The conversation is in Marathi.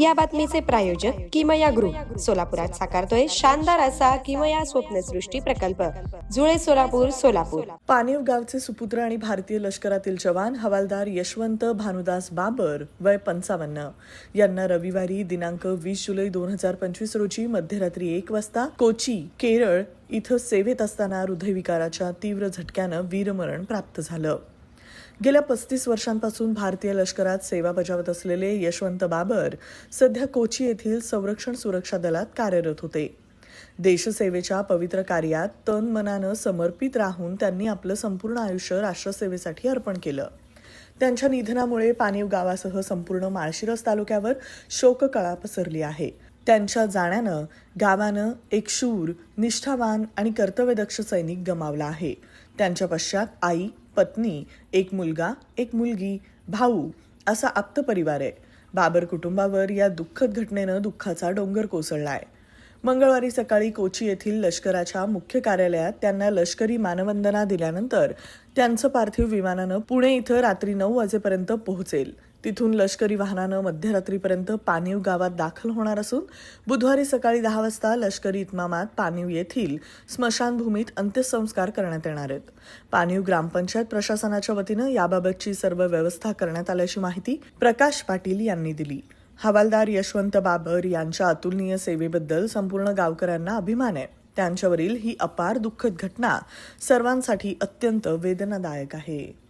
या बातमीचे प्रायोजक किमया ग्रुप. सोलापुरात साकारतोय शानदार असा किमया स्वप्नसृष्टी प्रकल्प. जुळे सोलापूर सोलापूर. पानेव गावचे सुपुत्र आणि भारतीय लष्करातील जवान हवालदार यशवंत भानुदास बाबर वय पंचावन्न. यांना रविवारी दिनांक वीस जुलै दोन हजार पंचवीस रोजी मध्यरात्री एक वाजता कोची केरळ इथं सेवेत असताना हृदयविकाराच्या तीव्र झटक्यानं वीरमरण प्राप्त झालं. गेल्या पस्तीस वर्षांपासून भारतीय लष्करात सेवा बजावत असलेले यशवंत बाबर सध्या कोची येथील संरक्षण सुरक्षा दलात कार्यरत होते. देशसेवेच्या पवित्र कार्यात तन मनानं समर्पित राहून त्यांनी आपलं संपूर्ण आयुष्य राष्ट्रसेवेसाठी अर्पण केलं. त्यांच्या निधनामुळे पानीव गावासह संपूर्ण माळशिरस तालुक्यावर शोककळा पसरली आहे. त्यांच्या जाण्यानं गावानं एक शूर निष्ठावान आणि कर्तव्यदक्ष सैनिक गमावला आहे. त्यांच्या पश्चात आई पत्नी एक मुलगा एक मुलगी भाऊ असा आप्त परिवार आहे. बाबर कुटुंबावर या दुःखद घटनेनं दुःखाचा डोंगर कोसळलाय. मंगळवारी सकाळी कोची येथील लष्कराच्या मुख्य कार्यालयात त्यांना लष्करी मानवंदना दिल्यानंतर त्यांचं पार्थिव विमानानं पुणे इथं रात्री नऊ वाजेपर्यंत पोहोचेल. तिथून लष्करी वाहनानं मध्यरात्रीपर्यंत पानीव गावात दाखल होणार असून बुधवारी सकाळी दहा वाजता लष्करी इतमामात पानीव येथील स्मशानभूमीत अंत्यसंस्कार करण्यात येणार आहेत. पानीव ग्रामपंचायत प्रशासनाच्या वतीनं याबाबतची सर्व व्यवस्था करण्यात आल्याची माहिती प्रकाश पाटील यांनी दिली. हवालदार यशवंत बाबर यांच्या अतुलनीय सेवेबद्दल संपूर्ण गावकऱ्यांना अभिमान आहे. त्यांच्यावरील ही अपार दुःखद घटना सर्वांसाठी अत्यंत वेदनादायक आहे.